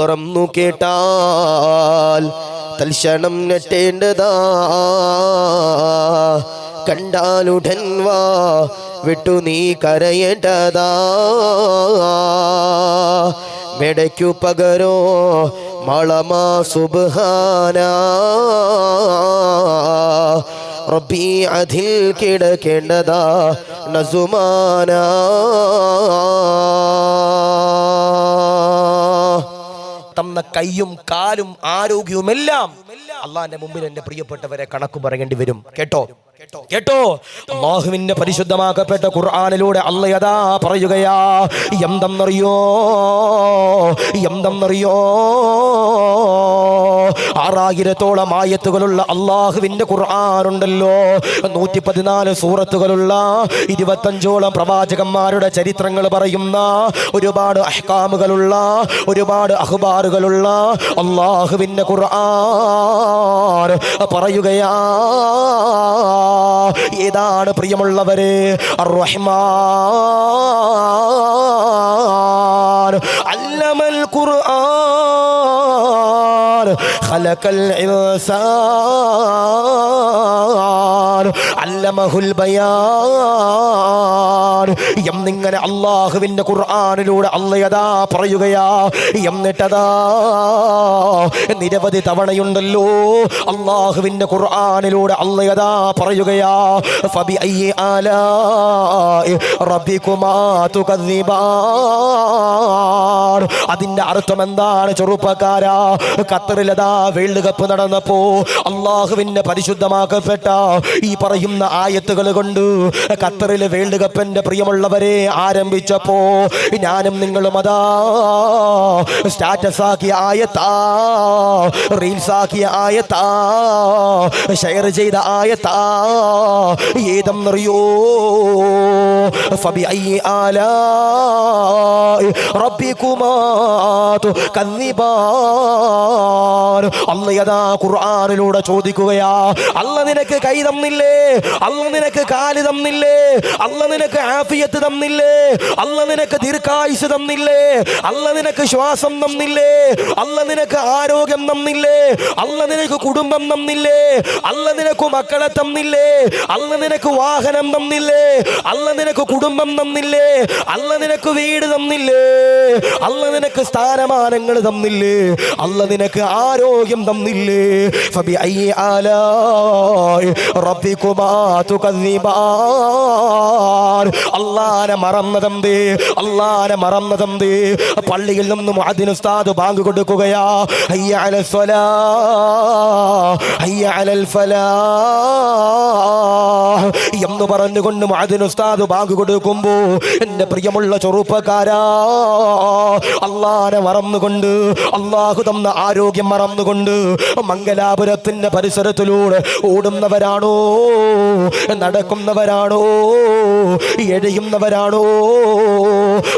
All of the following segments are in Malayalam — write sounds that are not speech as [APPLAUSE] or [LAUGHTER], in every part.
തുറന്നു കേട്ടാൽ തൽക്ഷണം നെട്ടേണ്ടതാ കണ്ടാലുടൻ വാ വിട്ടു നീ കരയേണ്ടതാ. മെടയ്ക്കു പകരോ മളമാ സുബാന റബ്ബി അതിൽ കിടക്കേണ്ടതാ നസുമാന. തന്ന കൈയും കാലും ആരോഗ്യവുമെല്ലാം അള്ളാന്റെ മുമ്പിൽ എന്റെ പ്രിയപ്പെട്ടവരെ കണക്ക് പറയേണ്ടി വരും. കേട്ടോ? കേട്ടോ? അള്ളാഹുവിന്റെ പരിശുദ്ധമാക്കപ്പെട്ട ഖുർആാനിലൂടെ എന്തം പറയുകയാ എന്തെന്നറിയോ എന്തെന്നറിയോ ആറായിരത്തോളം ആയത്തുകളുള്ള അള്ളാഹുവിന്റെ ഖുർആാനുണ്ടല്ലോ. നൂറ്റി പതിനാല് സൂറത്തുകളുള്ള ഇരുപത്തഞ്ചോളം പ്രവാചകന്മാരുടെ ചരിത്രങ്ങൾ പറയുന്ന ഒരുപാട് അഹ്കാമുകളുള്ള ഒരുപാട് അഹ്ബാറുകളുള്ള അള്ളാഹുവിന്റെ ഖുർആൻ പറയുകയാ? ഏതാണ് പ്രിയമുള്ളവരെ? അർ-റഹ്മാൻ അല്ലമൽ ഖുർആൻ. ഖലഖൽ ഇൻസാൻ അല്ലമഹുൽ ബയാൻ എന്നിങ്ങനെ അള്ളാഹുവിന്റെ ഖുർആനിലൂടെ അല്ലയതാ പറയുകയാ. എന്നിട്ടതാ നിരവധി തവണയുണ്ടല്ലോ അള്ളാഹുവിന്റെ ഖുർആനിലൂടെ അല്ലയതാ പറയുകയാ. ഫബി അയ്യി തുകദ്ദിബാൻ. അതിന്റെ അർത്ഥം എന്താണ് ചെറുപ്പക്കാരാ? ഖത്തറിലതാ വേൾഡ് കപ്പ് നടന്നപ്പോ അള്ളാഹുവിന്റെ പരിശുദ്ധമാക്കപ്പെട്ട ഈ പറയുന്ന ആയത്തുകൾ കൊണ്ട് ഖത്തറിലെ വേൾഡ് കപ്പിന്റെ പ്രിയമുള്ളവരെ ആരംഭിച്ചപ്പോ ഞാനും നിങ്ങളും അതാ സ്റ്റാറ്റസ് ആക്കിയ ആയത്താ റീൽസ് ആക്കിയ ആയത്താ ഷെയർ ചെയ്ത ആയത്താ ഏതെന്നറിയോ ഫബി അയ്യ ആലാ റബ്ബികുമാ അല്ല ഖുർആനിലൂടെ ചോദിക്കുകയാ അല്ല നിനക്ക് കൈ തന്നില്ലേ? അല്ല നിനക്ക് കാൽ തന്നില്ലേ അല്ല നിനക്ക് ആഫിയത്ത് തന്നില്ലേ അല്ല നിനക്ക് ദീർഘായുസ് തന്നില്ലേ അല്ല നിനക്ക് ശ്വാസം തന്നില്ലേ അല്ല നിനക്ക് ആരോഗ്യം തന്നില്ലേ അല്ല നിനക്ക് കുടുംബം തന്നില്ലേ അല്ല നിനക്ക് മക്കളെ തന്നില്ലേ അല്ല നിനക്ക് വാഹനം തന്നില്ലേ അല്ല നിനക്ക് കുടുംബം തന്നില്ലേ അല്ല നിനക്ക് വീട് തന്നില്ലേ അല്ല നിനക്ക് സ്ഥാനമാനങ്ങൾ തന്നില്ലേ അല്ല നിനക്ക് ആരോഗ്യം തന്നില്ലേ ഫബി ഐ ആലായി തുകദ്ദിബാൻ അല്ലാനെ അള്ളാനെ അല്ലാനെ തേ പള്ളിയിൽ നിന്നും അതിന് ഉസ്താദ് ബാങ്ക് കൊടുക്കുകയാ. ഹയ്യ അലൽ സ്വലാ. ഹയ്യ അലൽ ഫലാഹ് എന്ന് പറഞ്ഞുകൊണ്ട് അതിന് ഉസ്താദ് ബാങ്ക് കൊടുക്കുമ്പോ എന്റെ പ്രിയമുള്ള ചെറുപ്പക്കാരാ അള്ളാനെ മറന്നുകൊണ്ട് അള്ളാഹു തന്ന ആരോഗ്യം മറന്നുകൊണ്ട് മംഗലാപുരത്തിന്റെ പരിസരത്തിലൂടെ ഓടുന്നവരാണോ? നടക്കുന്നവരാണോ? എഴയുന്നവരാണോ?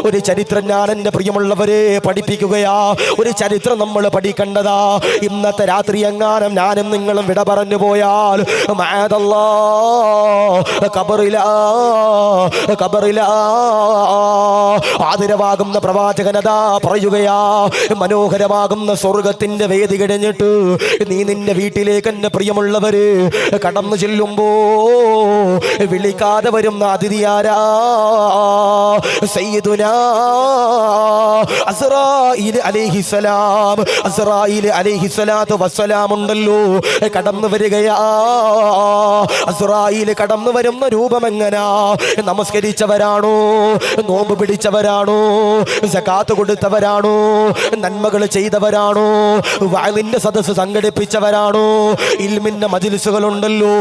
ഒരു ചരിത്രം ഞാൻ എന്റെ പ്രിയമുള്ളവരെ പഠിപ്പിക്കുകയാ. ഒരു ചരിത്രം നമ്മൾ പഠിക്കേണ്ടതാ. ഇന്നത്തെ രാത്രി എങ്ങാനും ഞാനും നിങ്ങളും വിട പറഞ്ഞു പോയാൽ കബറില കബറിലാ ആദരവാകുന്ന പ്രവാചകനതാ പറയുകയാ. മനോഹരമാകുന്ന സ്വർഗത്തിന്റെ വേദി കഴിഞ്ഞിട്ട് നീ നിന്റെ വീട്ടിലേക്ക് എന്നെ പ്രിയമുള്ളവര് കടന്നു ചെല്ലുമ്പോ വിളിക്കാതെ വരുന്ന അതിഥിയാരാ സയ്യിദുനാ വസ്സലാം ഉണ്ടല്ലോ. കടന്നു വരികയാ. കടന്നു വരുന്ന രൂപം എങ്ങനാ? നമസ്കരിച്ചവരാണോ? നോമ്പ് പിടിച്ചവരാണോ? സകാത്ത് കൊടുത്തവരാണോ? നന്മകൾ ചെയ്തവരാണോ? വാലിന്റെ സദസ്സ് സംഘടിപ്പിച്ചവരാണോ? ഇൽമിന്റെ മജിലിസുകൾ ഉണ്ടല്ലോ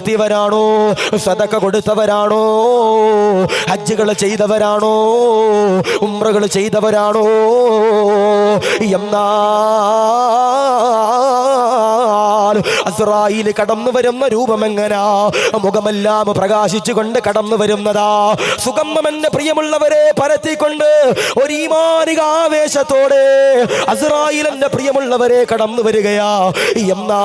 നടത്തിയവരാണോ സതക്ക കൊടുത്തവരാണോ? ഹജ്ജുകൾ ചെയ്തവരാണോ? ഉമ്രകൾ ചെയ്തവരാണോ? എന്നാൽ അസ്രായിൽ കടന്നു വരുന്ന രൂപം എങ്ങനാ മുഖമെല്ലാം പ്രകാശിച്ചുകൊണ്ട് കടന്നു വരുന്നതാ. എന്റെ പ്രിയമുള്ളവരെ പരത്തിക്കൊണ്ട് ഒരു ഈമാനിക ആവേശത്തോടെ അസ്രായിൽ എന്റെ പ്രിയമുള്ളവരെ കടന്നു വരികയാ. എന്നാ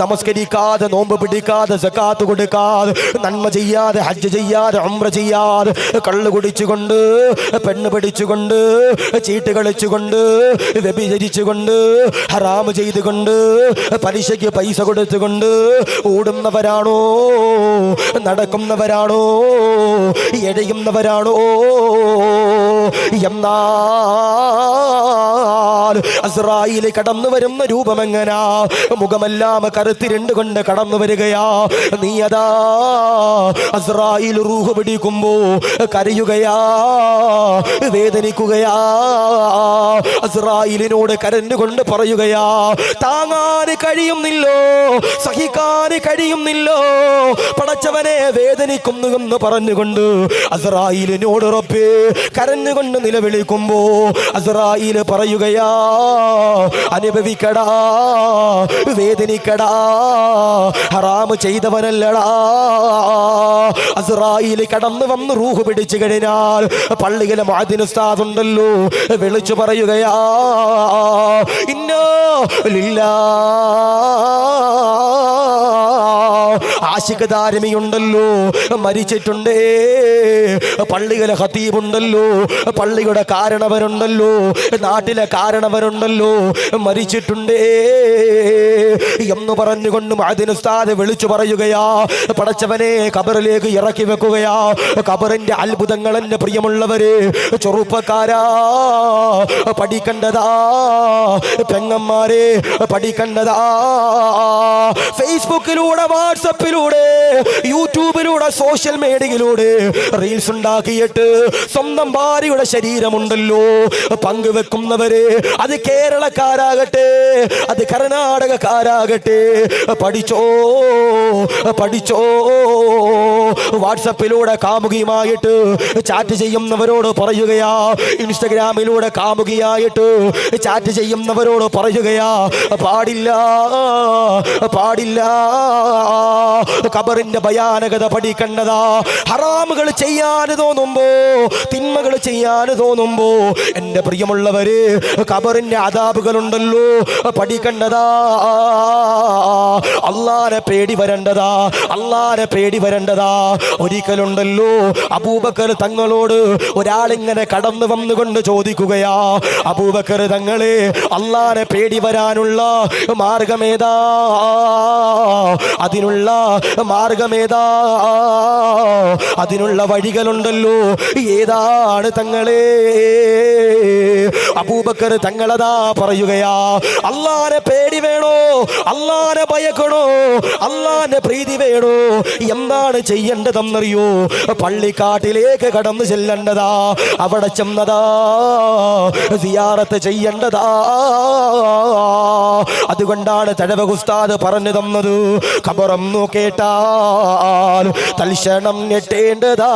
നമസ്കരിക്കാതെ നോമ്പ് പിടിക്കാതെ സക്കാത്ത് കൊടുക്കാതെ നന്മ ചെയ്യാതെ ഹജ്ജ് ചെയ്യാതെ അമ്ര ചെയ്യാതെ കള്ള് കുടിച്ചുകൊണ്ട് പെണ്ണ് പിടിച്ചുകൊണ്ട് ചീട്ട് കളിച്ചുകൊണ്ട് വ്യഭിചരിച്ചുകൊണ്ട് ചെയ്തുകൊണ്ട് പലിശയ്ക്ക് പൈസ കൊടുത്തുകൊണ്ട് ഓടുന്നവരാണോ? നടക്കുന്നവരാണോ? എഴയുന്നവരാണോ? എന്നാൽ കടന്നു വരുന്ന രൂപമെങ്ങനാ മുഖമെല്ലാം കറുത്തിരണ്ട് കൊണ്ട് കടന്നു വരികയാ. നീ അതാ അസ്രായിൽ റൂഹ് പിടിക്കുമ്പോ കരയുകയാ വേദനിക്കുകയാ അസ്രായിലിനോട് കരഞ്ഞുകൊണ്ട് പറയുകയാ താങ്ങാൻ കഴിയുന്നില്ലോ സഹിക്കാൻ കഴിയുന്നില്ലോ പടച്ചവനെ വേദനിക്കുന്നു എന്ന് പറഞ്ഞുകൊണ്ട് അസ്രായിലിനോട് റബ്ബേ കരഞ്ഞുകൊണ്ട് നിലവിളിക്കുമ്പോ അസ്രായിൽ പറയുകയാ അനുഭവിക്കടാ വേദനിക്കടാ ഹറാമ് ചെയ്തവനല്ലടാ. അസ്രായിൽ കടന്നു വന്ന് റൂഹ് പിടിച്ചു കഴിഞ്ഞാൽ പള്ളിയിലെ മാതിനുസ്താദുണ്ടല്ലോ വിളിച്ചു പറയുകയാ ഇന്നോ ലില്ലാ ആശിക ധാരമിയുണ്ടല്ലോ മരിച്ചിട്ടുണ്ടേ. പള്ളികളെ ഹത്തീബുണ്ടല്ലോ പള്ളിയുടെ കാരണവരുണ്ടല്ലോ. നാട്ടിലെ കാരണവരുണ്ടല്ലോ. മരിച്ചിട്ടുണ്ടേ. എന്ന് പറഞ്ഞുകൊണ്ട് മാതിനുസ്താദ് വിളിച്ചു പറയുകയാ. പടച്ചവനെ കബറിലേക്ക് ഇറക്കി വെക്കുകയാ. കബറിന്റെ അത്ഭുതങ്ങൾ എന്റെ പ്രിയമുള്ളവര് ചെറുപ്പക്കാരാ. പഠിക്കേണ്ടതാ. പെങ്ങന്മാരെ പഠിക്കേണ്ടതാ. ഫേസ്ബുക്കിലൂടെ വാട്സപ്പിലൂടെ യൂട്യൂബിലൂടെ സോഷ്യൽ മീഡിയയിലൂടെ റീൽസ് ഉണ്ടാക്കിയിട്ട് സ്വന്തം ഭാര്യയുടെ ശരീരമുണ്ടല്ലോ. പങ്കുവെക്കുന്നവര് അത് കേരളക്കാരാകട്ടെ അത് കർണാടകക്കാരാകട്ടെ പഠിച്ചോ പഠിച്ചോ. വാട്സപ്പിലൂടെ കാമുകിയുമായിട്ട് ചാറ്റ് ചെയ്യുന്നവരോട് പറയുകയാ. ഇൻസ്റ്റഗ്രാമിലൂടെ കാമുകിയായിട്ട് ചാറ്റ് ചെയ്യുന്നവരോട് പറയുകയാ. പാടില്ല പാടില്ല. കബറിന്റെ ഭയാനകത പഠിക്കേണ്ടതാ. ഹറാമുകൾ ചെയ്യാൻ തോന്നുമ്പോ തിന്മകൾ ചെയ്യാൻ തോന്നുമ്പോ എന്റെ പ്രിയമുള്ളവര് കബറിന്റെ അതാപുകളുണ്ടല്ലോ പഠിക്കേണ്ടതാ. അള്ളാനെ പേടി വരേണ്ടതാ അള്ളാനെ പേടി വരേണ്ടതാ. ഒരിക്കലുണ്ടല്ലോ അബൂബക്കർ തങ്ങളോട് ഒരാളിങ്ങനെ കടന്നു വന്നുകൊണ്ട് ചോദിക്കുകയാ അബൂബക്കർ തങ്ങളെ അള്ളാനെ പേടി വരാനുള്ള മാർഗമേതാ അതിനുള്ള മാർഗമേതാ? അതിനുള്ള വഴികളുണ്ടല്ലോ. ഏതാണ് തങ്ങളെ? അബൂബക്കർ തങ്ങളതാ പറയുകയാ അല്ലാനെ പേടി വേണോ? അല്ലാനെ ഭയക്കണോ? അള്ളാന്റെ പ്രീതി വേണോ? എന്താണ് ചെയ്യേണ്ടതെന്നറിയോ? പള്ളിക്കാട്ടിലേക്ക് കടന്നു ചെല്ലേണ്ടതാ അവിടെ ചെന്നതാ സിയാറത്ത് ചെയ്യേണ്ടതാ. അതുകൊണ്ടാണ് തഴവ ഉസ്താദ് പറഞ്ഞു തന്നത്. നോ കേട്ടാൽ തൽക്ഷണം ഞെട്ടേണ്ടതാ.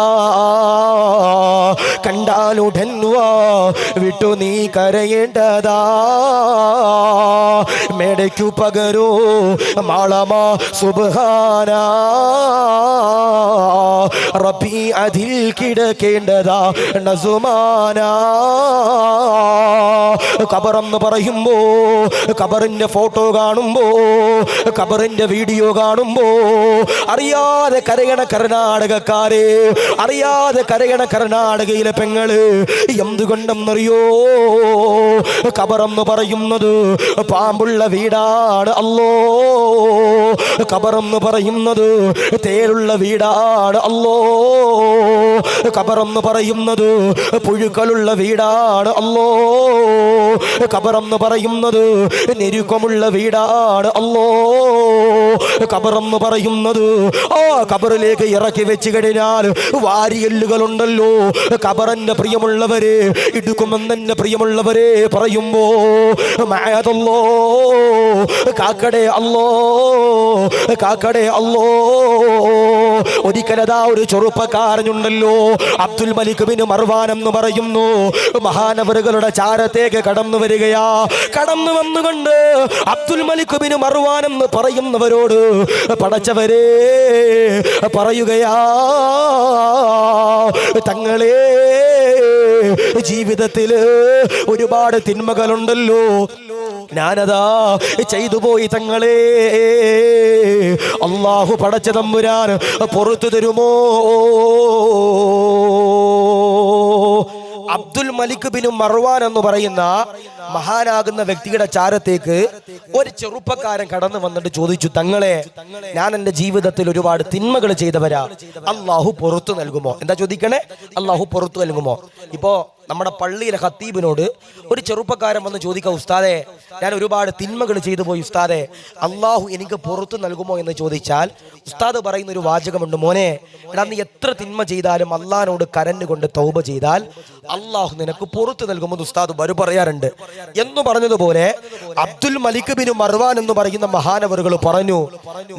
കണ്ടാലുടൻ വാ വിട്ടു നീ കരയേണ്ടതാ. മേടയ്ക്കു പകരോ മാളമാ സുബാന റബി അതിൽ കിടക്കേണ്ടതാ നസുമാന. കബറെന്ന് പറയുമ്പോ കബറിന്റെ ഫോട്ടോ കാണുമ്പോൾ കബറിന്റെ വീഡിയോ കാണുമ്പോൾ അറിയാതെ കരയണ കർണാടകക്കാരെ അറിയാതെ കരയണ കർണാടകയിലെ പെങ്ങൾ എന്തുകൊണ്ടെന്നറിയോ? കബറെന്ന് പറയുന്നത് പാമ്പുള്ള വീടാണ് അല്ലോ. കബറെന്ന് പറയുന്നത് തേരുള്ള വീടാണ് അല്ലോ. കബറെന്ന് പറയുന്നത് പുഴുക്കളുള്ള വീടാണ് അല്ലോ. കബറെന്ന് പറയുന്നത് ഞെരുക്കമുള്ള വീടാണ് അല്ലോ കബറെന്ന് പറയുന്നത്. ആ കബറിലേക്ക് ഇറക്കി വെച്ച് കഴിഞ്ഞാൽ വാരിയല്ലുകളുണ്ടല്ലോ. കബറന്റെ പ്രിയമുള്ളവരെ ഇടുക്കുമെന്നെ പ്രിയമുള്ളവരെ പറയുമ്പോ മായതല്ലോ കാക്കടെ അല്ലോ കാക്കടെ അല്ലോ ഒരിക്കലതാ ഒരു ചെറുപ്പക്കാരനുണ്ടല്ലോ. അബ്ദുൽ മലിക് ബിൻ മർവാൻ എന്ന് പറയുന്നു. മഹാനവറുകളുടെ ചാരത്തേക്ക് കടന്നു വരികയാ. കടന്നു വന്നുകൊണ്ട് അബ്ദുൽ മലിക് ബിൻ മർവാൻ എന്ന് പറയുന്നവരോട് പടച്ചവരെ പറയുകയാ തങ്ങളെ ജീവിതത്തിൽ ഒരുപാട് തിന്മകളുണ്ടല്ലോ. ഞാനതാ ചെയ്തു പോയി തങ്ങളെ. അള്ളാഹു പടച്ച തമ്പുരാൻ പുറത്തു തരുമോ? അബ്ദുൽ മലിക് ബിനു മർവാൻ എന്ന് പറയുന്ന മഹാനാകുന്ന വ്യക്തിയുടെ ചാരത്തേക്ക് ഒരു ചെറുപ്പക്കാരൻ കടന്നു വന്നിട്ട് ചോദിച്ചു തങ്ങളെ ഞാൻ എന്റെ ജീവിതത്തിൽ ഒരുപാട് തിന്മകൾ ചെയ്തവരാ. അള്ളാഹു പുറത്തു നൽകുമോ? എന്താ ചോദിക്കണേ? അള്ളാഹു പുറത്തു നൽകുമോ? ഇപ്പോ നമ്മുടെ പള്ളിയിലെ ഖത്തീബിനോട് ഒരു ചെറുപ്പക്കാരൻ വന്ന് ചോദിക്കാം ഉസ്താദെ ഞാൻ ഒരുപാട് തിന്മകൾ ചെയ്തു പോയി ഉസ്താദെ. അള്ളാഹു എനിക്ക് പുറത്തു നൽകുമോ? എന്ന് ചോദിച്ചാൽ ഉസ്താദ് പറയുന്ന ഒരു വാചകമുണ്ട് മോനെ എടാ നീ എത്ര തിന്മ ചെയ്താലും അള്ളാഹിനോട് കരഞ്ഞുകൊണ്ട് തൗബ ചെയ്താൽ അള്ളാഹു നിനക്ക് പുറത്തു നൽകുമെന്ന് ഉസ്താദ് വരു പറയാറുണ്ട്. എന്ന് പറഞ്ഞതുപോലെ അബ്ദുൽ മലിക് ബിൻ മർവാൻ എന്ന് പറയുന്ന മഹാനവറുകൾ പറഞ്ഞു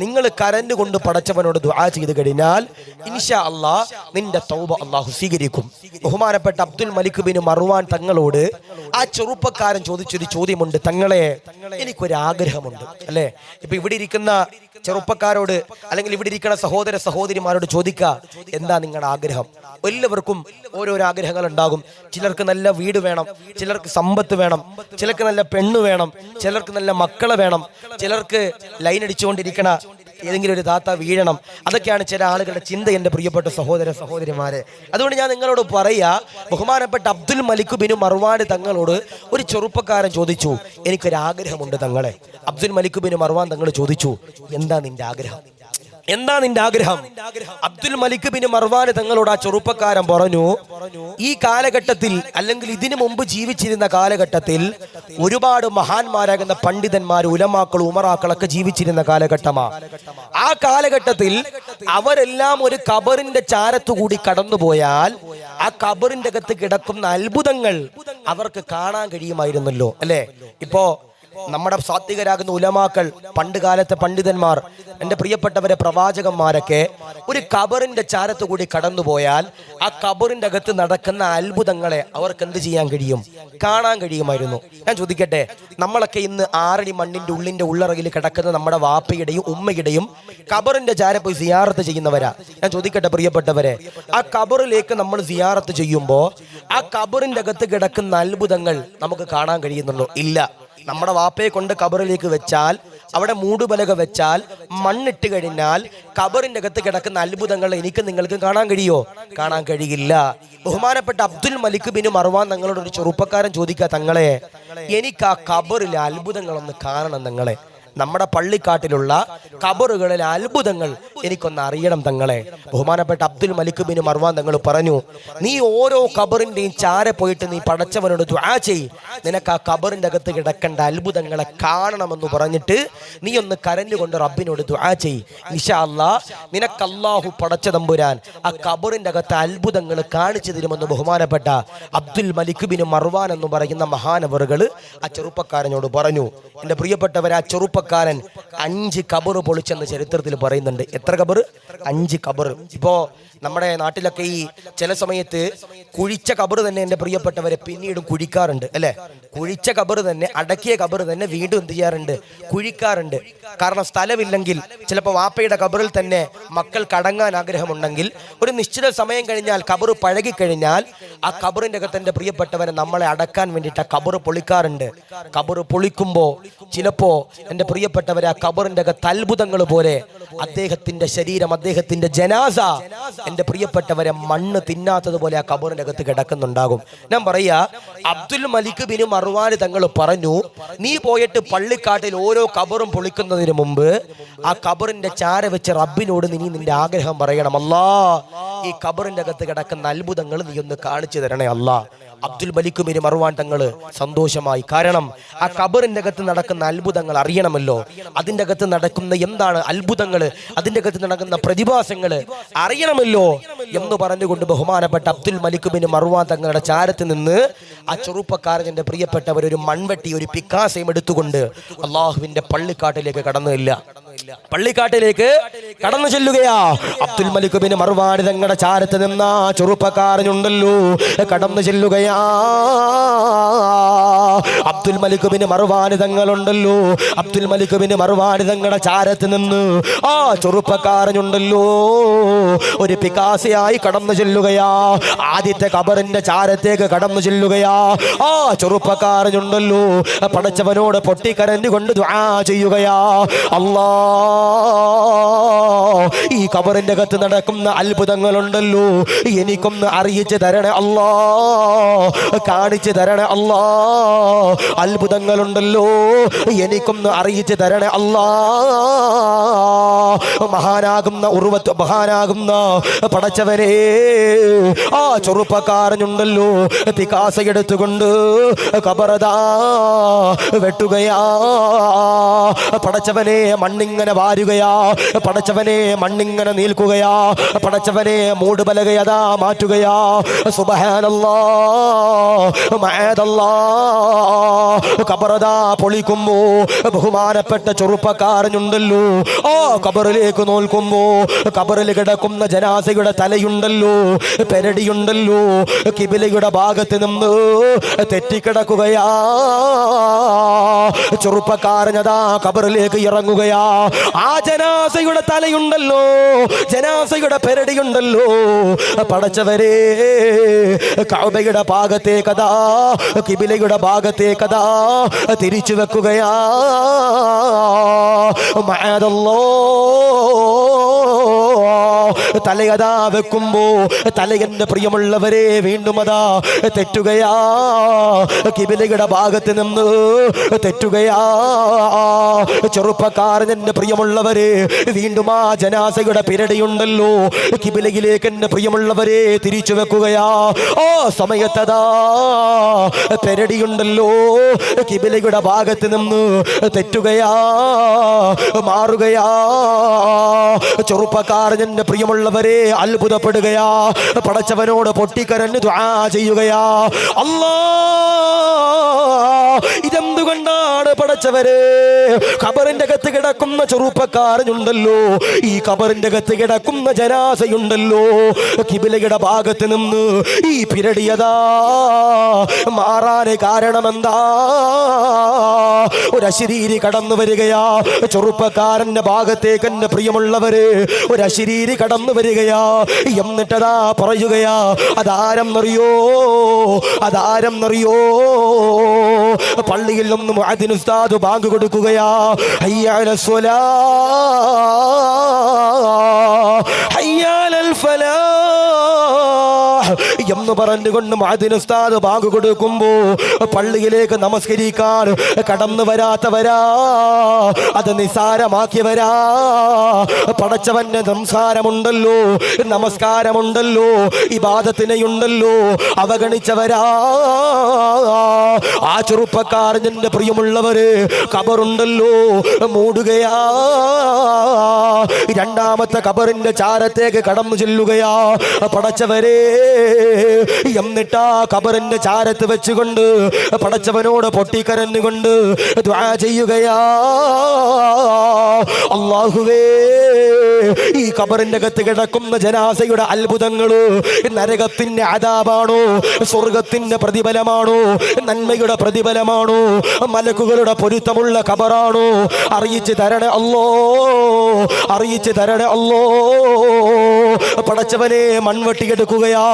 നിങ്ങൾ കരഞ്ഞുകൊണ്ട് പടച്ചവനോട് ദുആ ചെയ്ത് കഴിഞ്ഞാൽ ഇൻഷാ അള്ളാഹ് നിന്റെ തൗബ അള്ളാഹു സ്വീകരിക്കും. ബഹുമാനപ്പെട്ട അബ്ദുൽ മലിക് ബിൻ മറുവാൻ തങ്ങളോട് ആ ചെറുപ്പക്കാരൻ ചോദിച്ചൊരു ചോദ്യമുണ്ട്. തങ്ങളെ എനിക്കൊരു ആഗ്രഹമുണ്ട് അല്ലേ? ഇപ്പൊ ഇവിടെ ഇരിക്കുന്ന ചെറുപ്പക്കാരോട് അല്ലെങ്കിൽ ഇവിടെ ഇരിക്കുന്ന സഹോദര സഹോദരിമാരോട് ചോദിക്കുക എന്താ നിങ്ങളുടെ ആഗ്രഹം? എല്ലാവർക്കും ഓരോരോ ആഗ്രഹങ്ങൾ ഉണ്ടാകും. ചിലർക്ക് നല്ല വീട് വേണം ചിലർക്ക് സമ്പത്ത് വേണം ചിലർക്ക് നല്ല പെണ്ണ് വേണം ചിലർക്ക് നല്ല മക്കളെ വേണം ചിലർക്ക് ലൈൻ അടിച്ചുകൊണ്ടിരിക്കണ ഏതെങ്കിലും ഒരു താത്ത വീഴണം. അതൊക്കെയാണ് ചില ആളുകളുടെ ചിന്ത എന്റെ പ്രിയപ്പെട്ട സഹോദര സഹോദരിമാരെ. അതുകൊണ്ട് ഞാൻ നിങ്ങളോട് പറയാ ബഹുമാനപ്പെട്ട അബ്ദുൽ മലിക് ബിനു തങ്ങളോട് ഒരു ചെറുപ്പക്കാരൻ ചോദിച്ചു എനിക്കൊരാഗ്രഹമുണ്ട് തങ്ങളെ. അബ്ദുൽ മലിക് ബിനു മർവാൻ തങ്ങൾ ചോദിച്ചു എന്താ നിന്റെ ആഗ്രഹം? എന്താ നിന്റെ ആഗ്രഹം? അബ്ദുൽ മലിക് ബിൻ മർവാൻ തങ്ങളോട് ആ ചെറുപ്പക്കാരൻ പറഞ്ഞു ഈ കാലഘട്ടത്തിൽ അല്ലെങ്കിൽ ഇതിനു മുമ്പ് ജീവിച്ചിരുന്ന കാലഘട്ടത്തിൽ ഒരുപാട് മഹാന്മാരാകുന്ന പണ്ഡിതന്മാർ ഉലമാക്കൾ ഉമറാക്കളൊക്കെ ജീവിച്ചിരുന്ന കാലഘട്ടമാ. ആ കാലഘട്ടത്തിൽ അവരെല്ലാം ഒരു കബറിന്റെ ചാരത്തുകൂടി കടന്നുപോയാൽ ആ കബറിന്റെ അകത്ത് കിടക്കുന്ന അത്ഭുതങ്ങൾ അവർക്ക് കാണാൻ കഴിയുമായിരുന്നല്ലോ അല്ലെ? ഇപ്പോ നമ്മുടെ സാത്വികരാകുന്ന ഉലമാക്കൾ പണ്ട് കാലത്തെ പണ്ഡിതന്മാർ എന്റെ പ്രിയപ്പെട്ടവരെ പ്രവാചകന്മാരൊക്കെ ഒരു കബറിന്റെ ചാരത്ത് കൂടി കടന്നുപോയാൽ ആ കബറിന്റെ അകത്ത് നടക്കുന്ന അത്ഭുതങ്ങളെ അവർക്ക് എന്ത് ചെയ്യാൻ കഴിയും? കാണാൻ കഴിയുമായിരുന്നു. ഞാൻ ചോദിക്കട്ടെ നമ്മളൊക്കെ ഇന്ന് ആറടി മണ്ണിന്റെ ഉള്ളിന്റെ ഉള്ളറകിൽ കിടക്കുന്ന നമ്മുടെ വാപ്പയുടെയും ഉമ്മയുടെയും കബറിന്റെ ചാര പോയി സിയാറത്ത് ചെയ്യുന്നവരാ. ഞാൻ ചോദിക്കട്ടെ പ്രിയപ്പെട്ടവരെ ആ കബറിലേക്ക് നമ്മൾ സിയാറത്ത് ചെയ്യുമ്പോൾ ആ കബറിന്റെ അകത്ത് കിടക്കുന്ന അത്ഭുതങ്ങൾ നമുക്ക് കാണാൻ കഴിയുന്നുണ്ടോ? ഇല്ല. നമ്മുടെ വാപ്പയെ കൊണ്ട് കബറിലേക്ക് വെച്ചാൽ അവിടെ മൂടുപലക വെച്ചാൽ മണ്ണിട്ട് കഴിഞ്ഞാൽ കബറിന്റെ അകത്ത് കിടക്കുന്ന അത്ഭുതങ്ങൾ എനിക്ക് നിങ്ങൾക്ക് കാണാൻ കഴിയോ കാണാൻ കഴിയില്ല. ബഹുമാനപ്പെട്ട അബ്ദുൽ മലിക് ബിനു മർവാൻ തങ്ങളോട് ഒരു ചെറുപ്പക്കാരൻ ചോദിക്കുക തങ്ങളെ എനിക്ക് ആ കബറിലെ അത്ഭുതങ്ങളൊന്ന് കാണണം തങ്ങളെ. നമ്മുടെ പള്ളിക്കാട്ടിലുള്ള കബറുകളിലെ അത്ഭുതങ്ങൾ എനിക്കൊന്ന് അറിയണം തങ്ങളെ. ബഹുമാനപ്പെട്ട അബ്ദുൽ മലിക് ബിൻ മർവാൻ തങ്ങൾ പറഞ്ഞു നീ ഓരോ കബറിന്റെയും ചാര പോയിട്ട് നീ പടച്ചവനോട് ദുആ ചെയ് നിനക്ക് ആ കബറിന്റെ അകത്ത് കിടക്കേണ്ട അത്ഭുതങ്ങളെ കാണണമെന്ന് പറഞ്ഞിട്ട് നീ ഒന്ന് കരഞ്ഞുകൊണ്ട് റബ്ബിനോട് ദുആ ചെയ് നിഷാ അല്ലാ നിനക്ക് അല്ലാഹു പടച്ച തമ്പുരാൻ ആ കബറിന്റെ അകത്ത് അത്ഭുതങ്ങൾ കാണിച്ചു തരുമെന്ന് ബഹുമാനപ്പെട്ട അബ്ദുൽ മലിക് ബിൻ മർവാൻ എന്ന് പറയുന്ന മഹാനവറുകൾ ആ ചെറുപ്പക്കാരനോട് പറഞ്ഞു എന്റെ പ്രിയപ്പെട്ടവർ ആ ചെറുപ്പക്കാരൻ അഞ്ച് കബറ് പൊളിച്ചെന്ന് ചരിത്രത്തിൽ പറയുന്നുണ്ട്. എത്ര കബറ്? അഞ്ച് കബറ്. ഇപ്പോ നമ്മുടെ നാട്ടിലൊക്കെ ഈ ചില സമയത്ത് കുഴിച്ച കബർ തന്നെ എന്റെ പ്രിയപ്പെട്ടവരെ പിന്നീടും കുഴിക്കാറുണ്ട് അല്ലേ? കുഴിച്ച കബർ തന്നെ അടക്കിയ കബർ തന്നെ വീണ്ടും എന്ത് ചെയ്യാറുണ്ട്? കുഴിക്കാറുണ്ട്. കാരണം സ്ഥലമില്ലെങ്കിൽ ചിലപ്പോൾ വാപ്പയുടെ കബറിൽ തന്നെ മക്കൾ കടങ്ങാൻ ആഗ്രഹമുണ്ടെങ്കിൽ ഒരു നിശ്ചിത സമയം കഴിഞ്ഞാൽ കബർ പഴകിക്കഴിഞ്ഞാൽ ആ കബറിന്റെ അകത്ത് എന്റെ പ്രിയപ്പെട്ടവരെ നമ്മളെ അടക്കാൻ വേണ്ടിയിട്ട് ആ കബറ് പൊളിക്കാറുണ്ട്. കബർ പൊളിക്കുമ്പോൾ ചിലപ്പോൾ എന്റെ പ്രിയപ്പെട്ടവരെ ആ കബറിന്റെ അകത്ത് അത്ഭുതങ്ങൾ പോലെ അദ്ദേഹത്തിന്റെ ശരീരം അദ്ദേഹത്തിന്റെ ജനാസ എന്റെ പ്രിയപ്പെട്ടവരെ മണ്ണ് തിന്നാത്തതുപോലെ ആ കബറിനകത്ത് കിടക്കുന്നുണ്ടാകും. ഞാൻ പറയാ അബ്ദുൽ മലിക് ബിൻ മറുവാന് തങ്ങൾ പറഞ്ഞു നീ പോയിട്ട് പള്ളിക്കാട്ടിൽ ഓരോ കബറും പൊളിക്കുന്നതിന് മുമ്പ് ആ കബറിന്റെ ചാര വെച്ച് റബ്ബിനോട് നീ നിന്റെ ആഗ്രഹം പറയണം. അല്ലാ ഈ കബറിന്റെ അകത്ത് കിടക്കുന്ന അത്ഭുതങ്ങൾ നീ ഒന്ന് കാണിച്ചു തരണേ അല്ലാ. അബ്ദുൽ ബിൻ മറുവാൻ തങ്ങൾ സന്തോഷമായി. കാരണം ആ കബറിന്റെ അകത്ത് നടക്കുന്ന അത്ഭുതങ്ങൾ അറിയണമല്ലോ. അതിന്റെ അകത്ത് നടക്കുന്ന എന്താണ് അത്ഭുതങ്ങൾ? അതിന്റെ അകത്ത് നടക്കുന്ന പ്രതിഭാസങ്ങൾ അറിയണമല്ലോ എന്ന് പറഞ്ഞുകൊണ്ട് ബഹുമാനപ്പെട്ട അബ്ദുൽ മലിക് ബിൻ മറുവാൻ തങ്ങളുടെ ചാരത്ത് നിന്ന് ആ ചെറുപ്പക്കാരന്റെ പ്രിയപ്പെട്ടവർ ഒരു മൺവെട്ടി ഒരു പിക്കാസയും എടുത്തുകൊണ്ട് അള്ളാഹുവിന്റെ പള്ളിക്കാട്ടിലേക്ക് കടന്നില്ല. പള്ളിക്കാട്ടിലേക്ക് കടന്നു ചെല്ലുകയാ. അബ്ദുൽ മലിക് ബിൻ മറുവാടി തങ്ങളുടെ ചാരത്ത് നിന്ന ചെറുപ്പക്കാരനുണ്ടല്ലോ. കടന്നു ചെല്ലുകയാ. അബ്ദുൽ മലിക് ബിൻ മറുവാനി തങ്ങളുണ്ടല്ലോ. അബ്ദുൽ മലിക് ബിൻ മറുവാനി തങ്ങളുടെ ചാരത്ത് നിന്ന് ആ ചെറുപ്പക്കാരനുണ്ടല്ലോ. ഒരു പികാസയായി കടന്നു ചെല്ലുകയാ. ആദ്യത്തെ കബറിന്റെ ചാരത്തേക്ക് കടന്നു ചെല്ലുകയാ. ആ ചെറുപ്പക്കാരനുണ്ടല്ലോ. പടച്ചവനോട് പൊട്ടിക്കരഞ്ഞു കൊണ്ട് ദ്വാ ചെയ്യുകയാ. അല്ലാ ഈ കബറിന്റെ അകത്ത് നടക്കുന്ന അത്ഭുതങ്ങളുണ്ടല്ലോ. എനിക്കൊന്ന് അറിയിച്ചു തരണേ അല്ലാ. കാണിച്ചു തരണേ അല്ലാ. അത്ഭുതങ്ങളുണ്ടല്ലോ. എനിക്കൊന്ന് അറിയിച്ചു തരണേ അല്ലാ. മഹാനാകുന്ന ഉറുവത്ത് മഹാനാകുന്ന പടച്ചവനെ ആ ചെറുപ്പക്കാരനുണ്ടല്ലോ. തികാസയെടുത്തുകൊണ്ട് കബറതാ വെട്ടുകയാ. പടച്ചവനെ മണ്ണിങ്ങനെ വാരുകയാ. പടച്ചവനെ മണ്ണിങ്ങനെ നീൽക്കുകയാ. പടച്ചവനെ മൂടുപലകയതാ മാറ്റുകയാ. സുബഹാനല്ലാ മഅദല്ലാ. കബറതാ പൊളിക്കുമ്പോ ബഹുമാനപ്പെട്ട ചെറുപ്പക്കാരനുണ്ടല്ലോ. ഓ കബറിലേക്ക് നോൽക്കുമ്പോ കബറിൽ കിടക്കുന്ന ജനാസയുടെ തലയുണ്ടല്ലോ പെരടിയുണ്ടല്ലോ കിബിലയുടെ ഭാഗത്ത് നിന്ന് തെറ്റിക്കിടക്കുകയാ. ചെറുപ്പക്കാരനതാ കബറിലേക്ക് ഇറങ്ങുകയാ. ആ ജനാസയുടെ തലയുണ്ടല്ലോ ജനാസയുടെ പെരടിയുണ്ടല്ലോ. പടച്ചവരെ കൗബയുടെ ഭാഗത്തേക്കതാ കിബിലയുടെ ഭാഗത്തേക്കതാ തിരിച്ചു വെക്കുകയാ. മഅദല്ലോ തലയതാ വെക്കുമ്പോ തലയന്റെ പ്രിയമുള്ളവരെ വീണ്ടും അതാ തെറ്റുകയാ. കിബിലയുടെ ഭാഗത്ത് നിന്ന് തെറ്റുകയാ. ചെറുപ്പക്കാരൻ എന്റെ പ്രിയമുള്ളവരെ വീണ്ടും ആ ജനാസയുടെ പിരടിയുണ്ടല്ലോ. കിബിലയിലേക്ക് എന്റെ പ്രിയമുള്ളവരെ തിരിച്ചു വെക്കുകയാ. ഓ സമയത്തതാ പെരടിയുണ്ടല്ലോ. കിബിലയുടെ ഭാഗത്ത് നിന്ന് തെറ്റുകയാ മാറുകയാ. ചെറുപ്പക്കാരൻ എന്റെ പ്രിയമുള്ളവരെ അത്ഭുതപ്പെടുകയാ. പടച്ചവനോട് പൊട്ടിക്കരഞ്ഞു ദ്വാ ചെയ്യുകയാ. അല്ലാ ഇതെന്തുകൊണ്ടാണ് പടച്ചവരെ? ഖബറിന്റെ അകത്ത് കിടക്കുന്ന ചെറുപ്പക്കാരനുണ്ടല്ലോ. ഈ ഖബറിന്റെ അകത്ത് കിടക്കുന്ന ജനാസയുണ്ടല്ലോ. കിബിലയുടെ ഭാഗത്ത് നിന്ന് ഈ പിരടിയതാ മാറാന് കാരണമെന്താ? ഒരു അശരീരി കടന്നു വരികയാ. ചെറുപ്പക്കാരന്റെ ഭാഗത്തേക്ക് എന്റെ പ്രിയമുള്ളവര് ഒരു അശരീരി കടന്നു വരികയാ. എന്നിട്ടതാ പറയുകയാ അതാരെന്നറിയോ അതാരെന്നറിയോ പള്ളിയിൽ നിന്നും അതിനുസ്താദ് ബാങ്ക് കൊടുക്കുകയാ. അയ്യാല സ്വലാ. അയ്യാലൽ ഫലാ. [LAUGHS] എന്ന് പറഞ്ഞുകൊണ്ട് മാതിനുസ്താദ് ബാങ്ക് കൊടുക്കുമ്പോ പള്ളിയിലേക്ക് നമസ്കരിക്കാൻ കടന്നു വരാത്തവരാ അത് നിസാരമാക്കിയവരാ. പടച്ചവന്റെ സംസാരമുണ്ടല്ലോ നമസ്കാരമുണ്ടല്ലോ ഇബാദത്തിനെയുണ്ടല്ലോ അവഗണിച്ചവരാ. ആ ചെറുപ്പക്കാർ നിന്റെ പ്രിയമുള്ളവര് കബറുണ്ടല്ലോ മൂടുകയാ. രണ്ടാമത്തെ കബറിന്റെ ചാരത്തേക്ക് കടന്നു ചെല്ലുകയാ. പടച്ചവരെ എന്നിട്ടാ കബറിന്റെ ചാരത്ത് വെച്ചുകൊണ്ട് പടച്ചവനോട് പൊട്ടിക്കരഞ്ഞുകൊണ്ട് ദ്വാ അള്ളാഹുവേ ഈ കബറിന്റെ അകത്ത് കിടക്കുന്ന ജനാസയുടെ അത്ഭുതങ്ങൾ നരകത്തിന്റെ അതാപാണോ സ്വർഗത്തിന്റെ പ്രതിഫലമാണോ? നന്മയുടെ പ്രതിഫലമാണോ? മലക്കുകളുടെ പൊരുത്തമുള്ള കബറാണോ അറിയിച്ച് തരണേ അല്ലോ അറിയിച്ച് തരണേ അല്ലോ പടച്ചവനെ മൺവെട്ടിയെടുക്കുകയാ.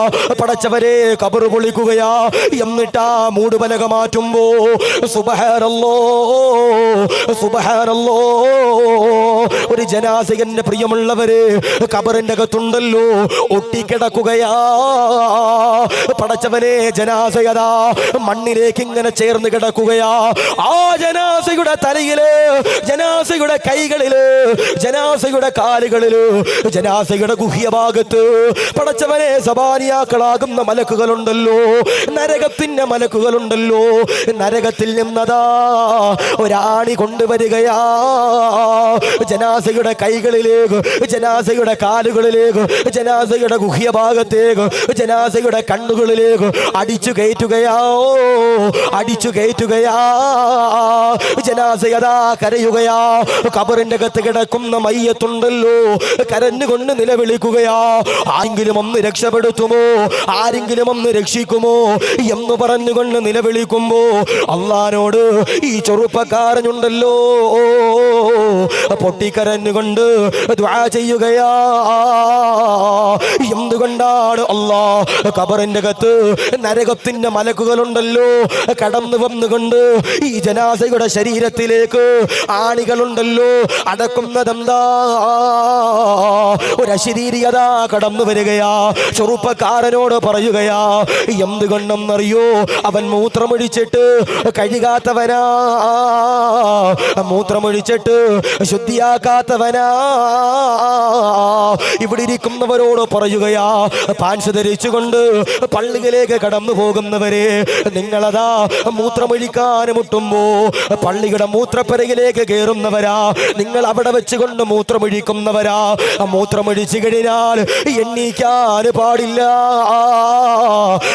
പടച്ചവരെ കബറ് പൊളിക്കുകയാ. എന്നിട്ടാ മൂടുപലക മാറ്റുമ്പോ സുബഹാരല്ലോ സുബഹാരല്ലോ ഒരു ജനാസികന്റെ പ്രിയമുള്ളവര് കബറിന്റെ അകത്തുണ്ടല്ലോ ഒട്ടിക്കിടക്കുകയാ. പടച്ചവനെ ജനാസയതാ മണ്ണിലേക്ക് ഇങ്ങനെ ചേർന്ന് കിടക്കുകയാ. ആ ജനാസയുടെ തലയിൽ ജനാസയുടെ കൈകളിൽ ജനാസയുടെ കാലുകളിൽ ജനാസയുടെ ഗുഹ്യ ഭാഗത്ത് പടച്ചവനെ സബാനിയാക്കളാകുന്ന മലക്കുകളുണ്ടല്ലോ. നരകത്തിന്റെ മലക്കുകളുണ്ടല്ലോ. നരകത്തിൽ നിന്നതാ ഒരാണി കൊണ്ടുവരികയാ. ജനാസയുടെ കൈകളിലേക്ക് ജനാസയുടെ കാലുകളിലേക്ക് ജനാസയുടെ ഗുഹ്യ ഭാഗത്തേക്ക് ജനാസയുടെ കണ്ണുകളിലേക്ക് അടിച്ചു കയറ്റുകയാ. അടിച്ചു കയറ്റുകയാ. ജനാസയതാ കരയുകയാ. കബറിന്റെ അകത്ത് കിടക്കുന്ന മയ്യത്തുണ്ടല്ലോ. കരഞ്ഞുകൊണ്ട് നിലവിളിക്കുകയാ. ആരെങ്കിലും ഒന്ന് രക്ഷപ്പെടുത്തുമോ? ആരെങ്കിലും ഒന്ന് രക്ഷിക്കുമോ? എന്ന് പറഞ്ഞുകൊണ്ട് നിലവിളിക്കുമ്പോ അള്ളഹാനോട് ഈ ചെറുപ്പക്കാരനുണ്ടല്ലോ. പൊട്ടിക്കരഞ്ഞുകൊണ്ട് ചെയ്യുകയാ. എന്തുകൊണ്ടാണ് അള്ളാ കബറിന്റെ അകത്ത് നരകത്തിന്റെ മലക്കുകളുണ്ടല്ലോ? കടന്നു വന്നുകൊണ്ട് ഈ ജനാസയുടെ ശരീരത്തിലേക്ക് ആണികളുണ്ടല്ലോ അടക്കുന്നതെന്താ? ഒരു കടന്നു വരികയാ. ചെറുപ്പക്കാരനോട് പറയുകയാ എന്തുകൊണ്ടെന്നറിയോ? അവൻ മൂത്രമൊഴിച്ചിട്ട് കഴുകാത്തവനാ. മൂത്രമൊഴിച്ചിട്ട് ശുദ്ധിയാക്കാത്തവനാ. ഇവിടെ ഇരിക്കുന്നവരോട് പറയുകയാ പാൻസ് ധരിച്ചുകൊണ്ട് പള്ളിയിലേക്ക് കടന്നു പോകുന്നവരെ നിങ്ങളതാ മൂത്രമൊഴിക്കാൻ മുട്ടുമ്പോ പള്ളിയുടെ മൂത്രപ്പരയിലേക്ക് കയറുന്നവരാ നിങ്ങൾ അവിടെ വെച്ചുകൊണ്ട് മൂത്രമൊഴിക്കുന്നവരാ. മൂത്രമൊഴിച്ചു കഴിഞ്ഞാൽ എണ്ണീക്കാൻ പാടില്ല.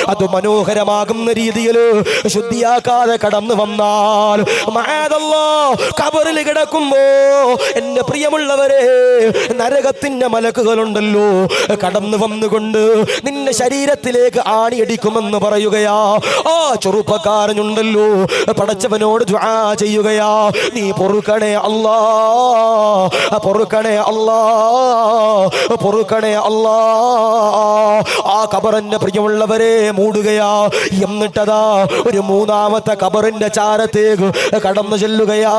അത് മനോഹരമാകുന്ന രീതിയിൽ ശുദ്ധിയാക്കാതെ കടന്നു വന്നാൽ കബറിൽ കിടക്കുമ്പോ എന്റെ പ്രിയമുള്ളവരെ നരകത്തിന്റെ മലക്കുകളുണ്ടല്ലോ. കടന്നു വന്നുകൊണ്ട് നിന്റെ ശരീരത്തിലേക്ക് ആണിയടിക്കുമെന്ന് പറയുകയാ. ആ ചെറുപ്പക്കാരനുണ്ടല്ലോ. പടച്ചവനോട് ചെയ്യുകയാ. നീ പൊറുക്കണേ അല്ലാ പൊറുക്കണേ അല്ലാ പൊറുക്കണേ അല്ലാ. ആ കബറിന്റെ പ്രിയമുള്ളവരെ മൂടുകയാ. എന്നിട്ടതാ ഒരു മൂന്നാമത്തെ കബറിന്റെ ചാരത്തേക്ക് കടന്നു ചെല്ലുകയാ.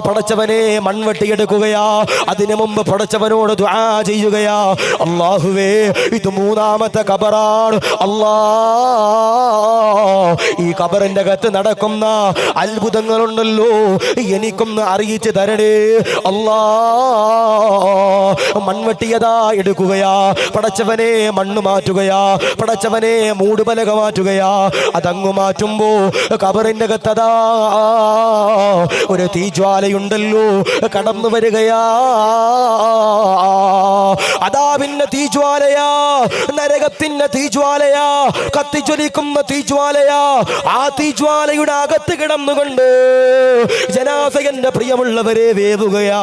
പടച്ചവനെ മൺവെട്ടിയെടുക്കുകയാ. അതിനു മുമ്പ് പടച്ചവനോട് ദ്വാ ചെയ്യുകയാ. അള്ളാഹുവേ ഇത് മൂന്നാമത്തെ കബറാണ്. അള്ളാ ഈ കബറിന്റെ അകത്ത് നടക്കുന്ന അത്ഭുതങ്ങളുണ്ടല്ലോ. എനിക്കൊന്ന് അറിയിച്ചു തരണേ. അള്ളാ മൺവെട്ടിയതാ എടുക്കുകയാ. പടച്ചവനെ മണ്ണ് മാറ്റുകയാ. പടച്ചവനെ മൂടുപലക മാറ്റുകയാ. അതങ്ങു മാറ്റുമ്പോ കബറിന്റെ അകത്തതാ. ഒരു തീജ്വാലയുണ്ടല്ലോ. കടന്നു വരികയാ. അതാ പിന്നെ തീജ്വാലയാ. നരകത്തിന്റെ തീജ്വാലയാ. കത്തിജ്വലിക്കുന്ന തീജ്വാലയാ. ആ തീജ്വാലയുടെ അകത്ത് കിടന്നുകൊണ്ട് ജനാസകന്റെ പ്രിയമുള്ളവരെ വേവുകയാ.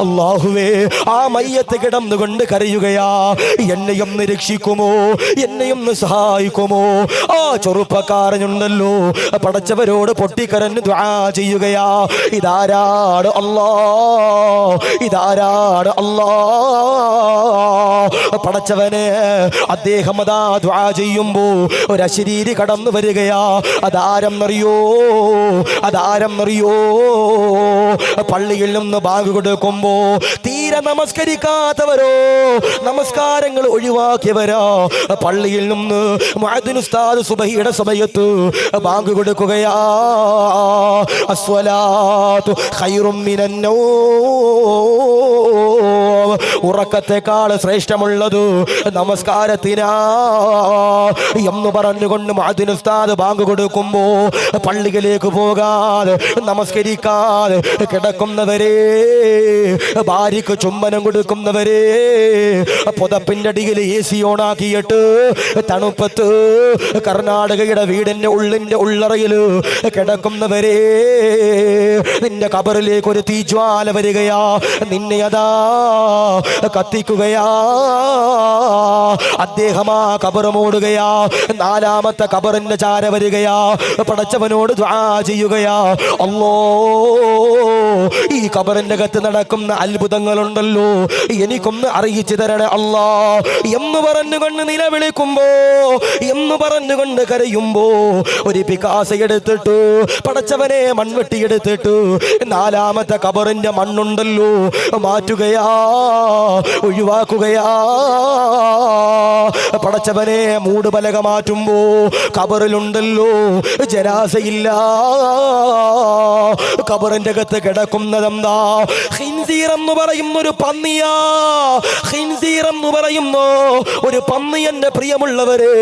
അള്ളാഹുവേ ആ മയ്യത്ത് കിടന്നുകൊണ്ട് കരയുകയാ. എന്നെയും ഒന്ന് രക്ഷിക്കുമോ? എന്നെയൊന്ന് സഹായിക്കുമോ? ആ ചെറുപ്പക്കാരനുണ്ടല്ലോ. പടച്ചവരോട് പൊട്ടിക്കരഞ്ഞ് ദ്വാ ചെയ്യുകയാ. ഇതാരാണ് അല്ലാ ഇതാരാണ് അല്ലാ പടച്ചവനെ അദ്ദേഹം അതാ ദ്വാ ചെയ്യുമ്പോ ഒരു അശരീരി കടന്നു വരികയാ. അതാരെന്നറിയോ അതാരെന്നറിയോ പള്ളിയിൽ നിന്ന് ബാഗ് കൊടുക്കുമ്പോ തീരെ നമസ്കരിക്കാത്തവരോ? നമസ്കാരങ്ങൾ ഒഴിവാക്കിയവരോ. പള്ളിയിൽ നിന്ന് മുഅദ്ദിൻ ഉസ്താദ് സുബഹിയുടെ സമയത്ത് ബാങ്ക് കൊടുക്കുകയാ. അസ്വലാത്തു ഹൈറുമിനോ ഉറക്കത്തെക്കാൾ ശ്രേഷ്ഠമുള്ളത് നമസ്കാരത്തിനാ എന്ന് പറഞ്ഞുകൊണ്ട് ഉസ്താദ് ബാങ്ക് കൊടുക്കുമ്പോ പള്ളിയിലേക്ക് പോകാതെ നമസ്കരിക്കാതെ കിടക്കുന്നവരെ ഭാര്യക്ക് ചുംബനം കൊടുക്കുന്നവരെ പുതപ്പിന്റെ അടിയിൽ എ സി ഓണാക്കിയിട്ട് തണുപ്പത്ത് കർണാടകയുടെ വീടിന്റെ ഉള്ളിന്റെ ഉള്ളറയിൽ കിടക്കുന്നവരെ നിന്റെ കബറിലേക്ക് ഒരു തീജ്വാല വരികയാ നിന്നെ അതാ കത്തിക്കുകയാ. അദ്ദേഹമാ ആ മൂടുകയാ നാലാമത്തെ കബറിന്റെ ചാര വരികയാ. പടച്ചവനോട് ചെയ്യുകയാ. അല്ലോ ഈ കബറിന്റെ അകത്ത് നടക്കുന്ന അത്ഭുതങ്ങളുണ്ടല്ലോ. എനിക്കൊന്ന് അറിയിച്ചു തരണേ അല്ലാ എന്ന് പറഞ്ഞുകൊണ്ട് നിലവിളിക്കുമ്പോ എന്ന് പറഞ്ഞുകൊണ്ട് കരയുമ്പോ ഒരു പിക്കാസ എടുത്തിട്ടു പടച്ചവനെ മൺവെട്ടിയെടുത്തിട്ടു നാലാമത്തെ കബറിന്റെ മണ്ണുണ്ടല്ലോ. മാറ്റുകയാ. ഒഴിവാക്കുകയാ. പടച്ചവനെ മൂടുപലക മാറ്റുമ്പോ കബറിലുണ്ടല്ലോ ജനാസയില്ല. കബറിന്റെ അകത്ത് കിടക്കുന്നതെന്താ? ഹിൻസീർ എന്ന് പറയുന്ന ഒരു പന്നിയാ. ഹിൻസീർ എന്ന് പറയുന്നു ഒരു പന്നി എന്റെ പ്രിയമുള്ളവരെ.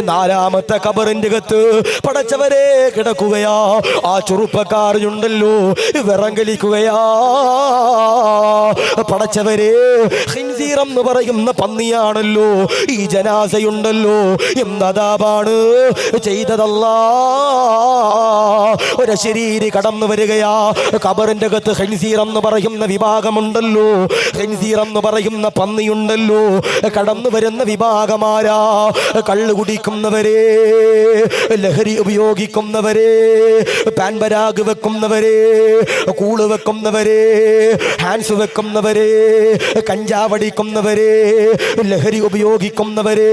നാലാമത്തെ കബറിന്റെ അകത്ത് പടച്ചവരെ കിടക്കുകയാ. ആ ചെറുപ്പക്കാരനുണ്ടല്ലോ വിറങ്കലിക്കുകയാ പടച്ചവരെ ഹിൻസീർ എന്ന് പറയുന്ന പന്നിയാണല്ലോ. ഈ ജനാസയുണ്ടല്ലോ. എന്നതാപാണ് ചെയ്തതല്ല. ഒരു ശരീരി കടന്നു വരികയാ. കബറിന്റെ അകത്ത് ഹെൻസീർ എന്ന് പറയുന്ന വിഭാഗമുണ്ടല്ലോ. ഹെൻസീർ എന്ന് പറയുന്ന പന്നിയുണ്ടല്ലോ. കടന്നു വരുന്ന വിഭാഗമാരാ. കള്ളു കുടിക്കുന്നവരെ ലഹരി ഉപയോഗിക്കുന്നവരെ പാൻപരാഗ് വെക്കുന്നവരെ കൂൾ വെക്കുന്നവരെ ഹാൻസ് വെക്കുന്നവരെ കഞ്ചാവടിക്കുന്നവരെ ലഹരി ഉപയോഗിക്കുന്നവരെ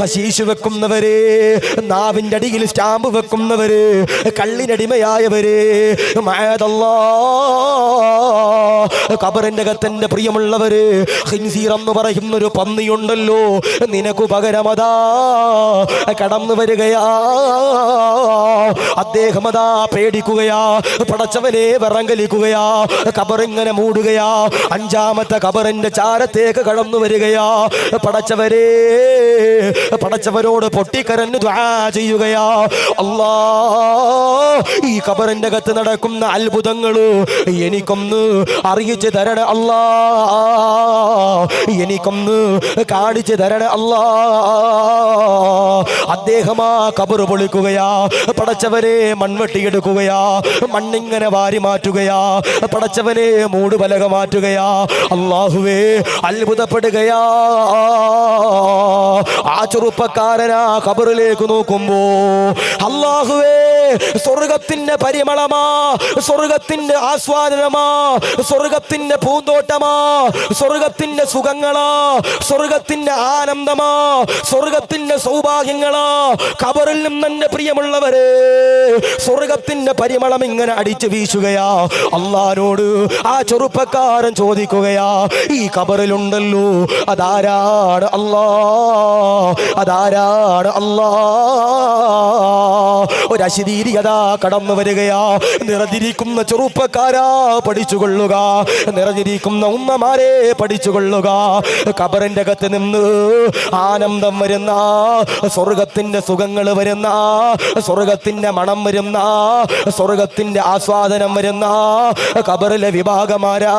ഹശീഷ് വെക്കുന്നവരെ നാവിന്റെ അടിയിൽ സ്റ്റാമ്പ് വെക്കുന്നവര് കള്ളിനടിമയായവര്. കബറിന്റെ അകത്തന്റെ പ്രിയമുള്ളവര് ഹിൻസീർ എന്ന് പറയുന്ന ഒരു പന്നിയുണ്ടല്ലോ നിനക്ക് പകരമതാ കടന്നു വരികയാ. അദ്ദേഹം അതാ പേടിക്കുകയാ പടച്ചവനെ വിറങ്കലിക്കുകയാ കബറിങ്ങനെ മൂടുകയാ. അഞ്ചാമത്തെ കബറിന്റെ ചാരത്തേക്ക് കടന്നു വരികയാ. പടച്ചവരെ പടച്ചവരോട് പൊട്ടിക്കരഞ്ഞു ചെയ്യുകയാ. അല്ലാ ഈ കബറിന്റെ അകത്ത് നടക്കുന്ന അത്ഭുതങ്ങൾ എനിക്കൊന്ന് അറിയിച്ചു തരണ അല്ലാ. എനിക്കൊന്ന് കാണിച്ചു തരണ അല്ലാ. അദ്ദേഹം ആ കബറ് പൊളിക്കുകയാ. പടച്ചവനെ മൺവെട്ടിയെടുക്കുകയാ മണ്ണിങ്ങനെ വാരി മാറ്റുകയാ. പടച്ചവനെ മൂടുപലക മാറ്റുകയാ. അള്ളാഹുവേ അത്ഭുതപ്പെടുകയാ. ആ ചെറുപ്പക്കാരനാ കബറിലേക്ക് നോക്കുമ്പോ അള്ളാഹുവേ സ്വർഗത്തിന്റെ പരിമളമാ സ്വർഗത്തിന്റെ ആസ്വാദനമാ സ്വർഗത്തിന്റെ പൂന്തോട്ടമാ സ്വർഗത്തിന്റെ സുഖങ്ങളാ സ്വർഗത്തിന്റെ ആനന്ദമാ സ്വർഗത്തിന്റെ സൗഭാഗ്യങ്ങളാ. കബറിൽ നിന്ന് പ്രിയമുള്ളവരെ സ്വർഗത്തിന്റെ പരിമളം ഇങ്ങനെ അടിച്ചു വീശുകയാ. അള്ളഹാനോട് ആ ചെറുപ്പക്കാരൻ ചോദിക്കുകയാ ഈ കബറിലുണ്ടല്ലോ അതാരാണ് അല്ലാ അതാരാണ് അല്ലാ ഒരു അശരീരിയത കടന്നു വരികയാ. നിറഞ്ഞിരിക്കുന്ന ചെറുപ്പക്കാരാ പഠിച്ചുകൊള്ളുക. നിറഞ്ഞിരിക്കുന്ന ഉമ്മമാരെ പഠിച്ചുകൊള്ളുക. കബറിന്റെ അകത്ത് നിന്ന് ആനന്ദം വരുന്ന സ്വർഗത്തിന്റെ സുഖങ്ങൾ വരുന്ന സ്വർഗത്തിന്റെ മണം വരുന്ന സ്വർഗത്തിന്റെ ആസ്വാദനം വരുന്ന കബറിലെ വിഭാഗമാരാ.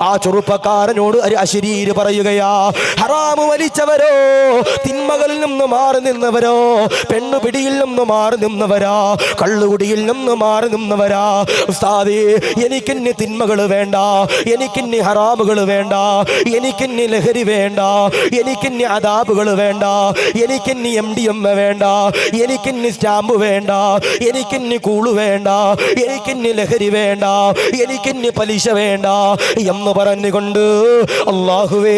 ആ ചെറുപ്പക്കാരനോട് അശരീര് പറയുകയാ ഹറാമ് വലിച്ചവരോ തിന്മകളിൽ നിന്ന് മാറി നിന്നവരോ പെണ്ണുപിടിയിൽ നിന്ന് മാറി നിന്നവരാ. കള്ളുകുടിയിൽ നിന്ന് മാറി നിന്നവരാ. ഉസ്താദേ എനിക്കിന്നി തിന്മകൾ വേണ്ട. എനിക്കിന്നി ഹറാമുകൾ വേണ്ട. എനിക്കിന്നി ലഹരി വേണ്ട. എനിക്കിന്നി അതാബുകൾ വേണ്ട. എനിക്കിന്നി എം ഡി എം വേണ്ട. എനിക്കിന്നി സ്റ്റാമ്പ് വേണ്ട. എനിക്കിന്നി കൂൾ വേണ്ട. എനിക്കിന്നി ലഹരി വേണ്ട. എനിക്കിന്നി പലിശ വേണ്ട. എന്ന് പറഞ്ഞുകൊണ്ട് അള്ളാഹുവേ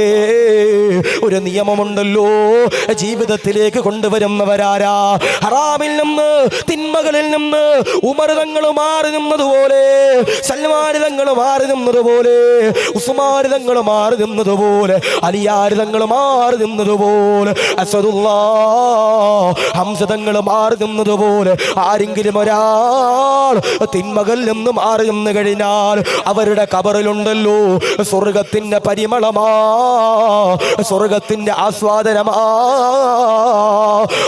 ഒരു നിയമമുണ്ടല്ലോ. ജീവിതത്തിലേക്ക് കൊണ്ടുവരുന്നവരാരാ? ഹറാമിൽ നിന്ന് തിന്മകളിൽ നിന്ന് ഉമർതങ്ങൾ മാറി നിന്നതുപോലെ സൽമാരിതങ്ങൾ മാറി നിന്നതുപോലെ ഉസ്മാരിതങ്ങൾ മാറി നിന്നതുപോലെ അലിയാരിതങ്ങൾ മാറി അസദുല്ലാ ഹംസതങ്ങൾ മാറി നിന്നതുപോലെ ആരെങ്കിലും ഒരാൾ തിന്മകളിൽ നിന്ന് മാറി നിന്ന് കഴിഞ്ഞാൽ അവരുടെ കബറിലുണ്ടല്ലോ സ്വർഗത്തിന്റെ പരിമളമാ സ്വർഗത്തിന്റെ ആസ്വാദനമാ.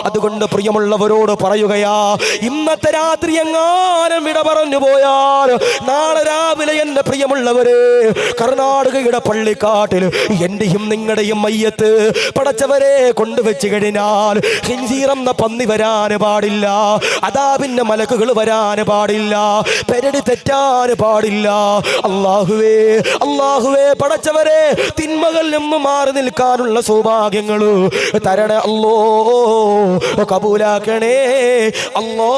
അതുകൊണ്ട് പ്രിയമുള്ളവരോട് പറയുകയാ ഇന്നത്തെ രാത്രി എങ്ങാനും വിട പറഞ്ഞു പോയാൽ നാളെ രാവിലെ എന്റെ പ്രിയമുള്ളവര് കർണാടകയുടെ പള്ളിക്കാട്ടിൽ എന്റെയും നിങ്ങളുടെയും മയ്യത്ത് പടച്ചവരെ കൊണ്ടുവച്ച് കഴിഞ്ഞാൽ ഹിഞ്ചീറന്ന പന്നി വരാൻ പാടില്ല അതാ പിന്നെ മലക്കുകൾ വരാൻ പാടില്ല പെരടി തെറ്റാൻ പാടില്ല. അള്ളാഹുവേ അള്ളാഹുവേ പടച്ചവരെ തിന്മകളിൽ നിന്ന് മാറി നിൽക്കാനുള്ള സൗഭാഗ്യങ്ങൾ തരണേ അല്ലോ കബൂലാക്കണേ. അല്ലോ